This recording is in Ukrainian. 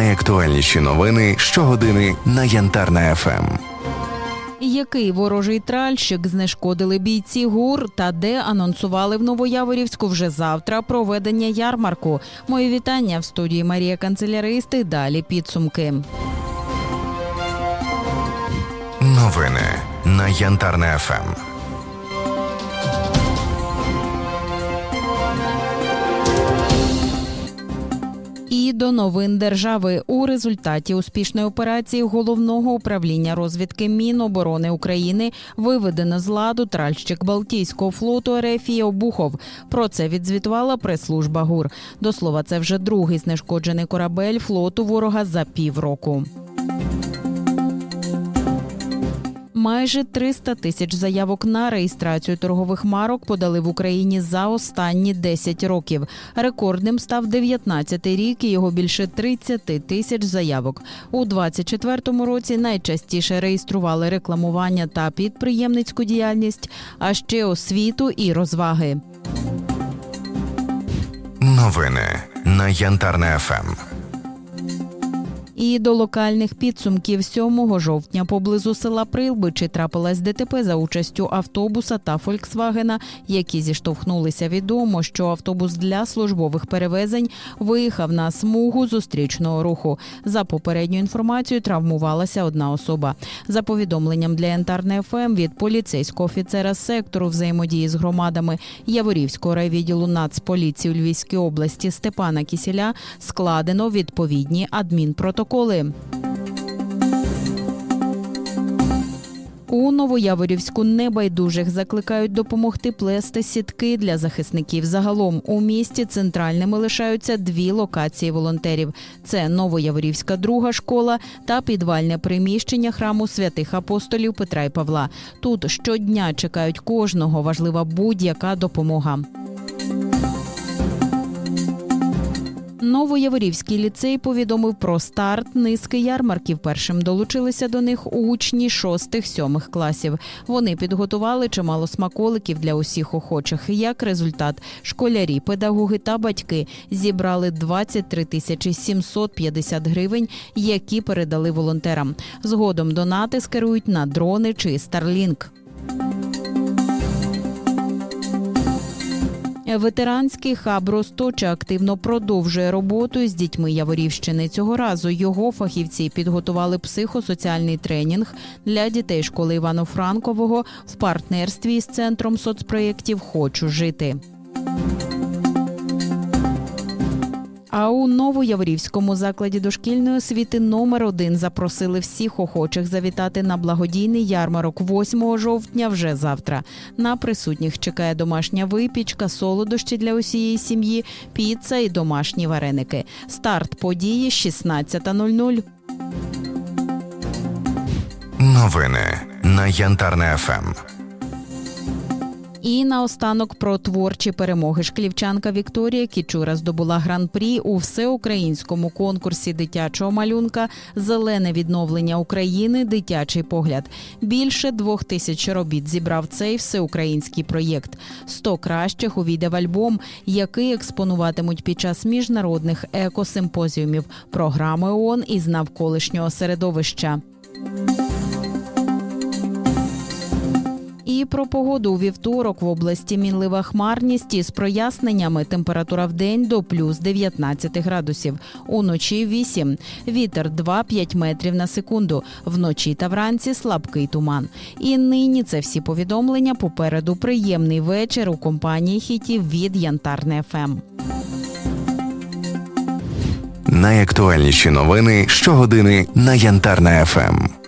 Найактуальніші новини щогодини на Янтарна ФМ. Який ворожий тральщик знешкодили бійці ГУР та де анонсували в Новояворівську вже завтра проведення ярмарку. Мої вітання в студії Марія Канцеляристи. Далі підсумки. Новини на Янтарна ФМ. До новин держави у результаті успішної операції головного управління розвідки Міноборони України виведено з ладу тральщик Балтійського флоту РФ Обухов. Про це відзвітувала прес-служба ГУР. До слова, це вже другий знешкоджений корабель флоту ворога за півроку. Майже 300 тисяч заявок на реєстрацію торгових марок подали в Україні за останні 10 років. Рекордним став 19-й рік і його більше 30 тисяч заявок. У 24-му році найчастіше реєстрували рекламування та підприємницьку діяльність, а ще освіту і розваги. Новини на Янтарна ФМ. І до локальних підсумків 7 жовтня поблизу села Прилбичі трапилась ДТП за участю автобуса та Фольксвагена, які зіштовхнулися. Відомо, що автобус для службових перевезень виїхав на смугу зустрічного руху. За попередньою інформацією травмувалася одна особа. За повідомленням для Янтарне ФМ від поліцейського офіцера сектору взаємодії з громадами Яворівського райвідділу Нацполіції у Львівській області Степана Кісіля складено відповідні адмінпротоколи. У Новояворівську небайдужих закликають допомогти плести сітки для захисників. Загалом у місті центральними лишаються дві локації волонтерів: це Новояворівська друга школа та підвальне приміщення храму святих апостолів Петра і Павла. Тут щодня чекають кожного важлива будь-яка допомога. Новояворівський ліцей повідомив про старт низки ярмарків. Першим долучилися до них учні 6-7 класів. Вони підготували чимало смаколиків для усіх охочих. Як результат, школярі, педагоги та батьки зібрали 23 тисячі 750 гривень, які передали волонтерам. Згодом донати скерують на дрони чи Starlink. Ветеранський хаб Росточа активно продовжує роботу з дітьми Яворівщини. Цього разу його фахівці підготували психосоціальний тренінг для дітей школи Івано-Франкового в партнерстві з центром соцпроєктів Хочу жити. А у Новояворівському закладі дошкільної освіти номер 1 запросили всіх охочих завітати на благодійний ярмарок 8 жовтня вже завтра. На присутніх чекає домашня випічка, солодощі для усієї сім'ї, піца і домашні вареники. Старт події 16.00. Новини на Янтарна ФМ. І наостанок про творчі перемоги. Шклівчанка Вікторія Кічура здобула гран-прі у всеукраїнському конкурсі дитячого малюнка Зелене відновлення України. Дитячий погляд. Більше двох тисяч робіт зібрав цей всеукраїнський проєкт. 100 кращих увійде в альбом, який експонуватимуть під час міжнародних екосимпозіумів програми ООН із навколишнього середовища. Про погоду у вівторок в області мінлива хмарність із проясненнями. Температура в день до плюс 19 градусів. Уночі 8. Вітер 2-5 метрів на секунду. Вночі та вранці слабкий туман. І нині це всі повідомлення. Попереду приємний вечір у компанії хітів від Янтарне ФМ. Найактуальніші новини щогодини на Янтарна ФМ.